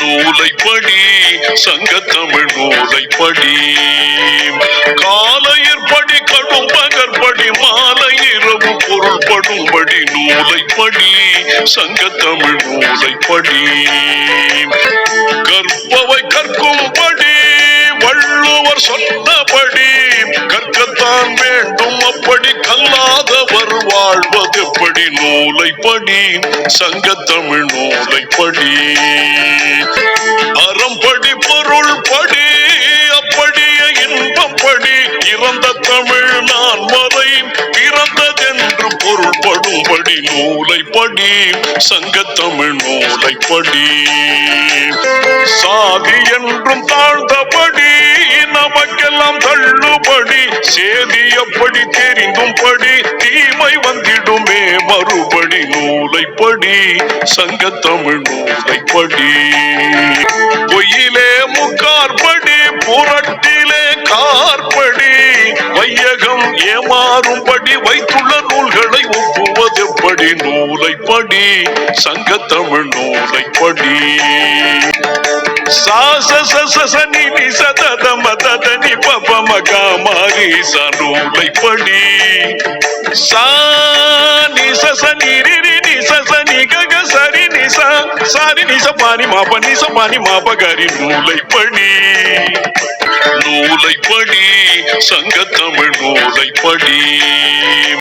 நூலைப்படி சங்க தமிழ் நூலைப்படி காலையற்படி கடும் பகற்படி மாலை இரவு பொருள்படும்படி நூலைப்படி சங்க தமிழ் நூலைப்படி கற்பவை கற்கும்படி வள்ளுவர் சொன்னபடி கற்கத்தான் வேண்டும் அப்படி கல்லாதவர் வாழ்வதெப்படி நூலைப்படி சங்க தமிழ் நூலைப்படி பிறந்த தமிழ் நான் மறை பிறந்ததென்று பொருள்படும்படி நூலைப்படி சங்க தமிழ் நூலைப்படி. சாதி என்றும் தாழ்ந்தபடி நமக்கெல்லாம் தள்ளுபடி சேதி எப்படி தெரிந்தும்படி தீமை வந்திடுமே மறுபடி நூலைப்படி சங்க தமிழ் நூலைப்படி. பொய்யிலே மனம் ஏமாறும்படி வைத்துள்ள நூல்களை ஒப்புவதெப்படி? நூலைப்படி சங்க தமிழ் நூலைப்படி சாச சச ததனி நி மாரி சனூலைப்படி சா நி சச கக சரி ச சாரி பானி மாப பானி மாப கரி நூலைப்படி. நூலைப்படி சங்கத்தம் தமிழ் நூலைப்படி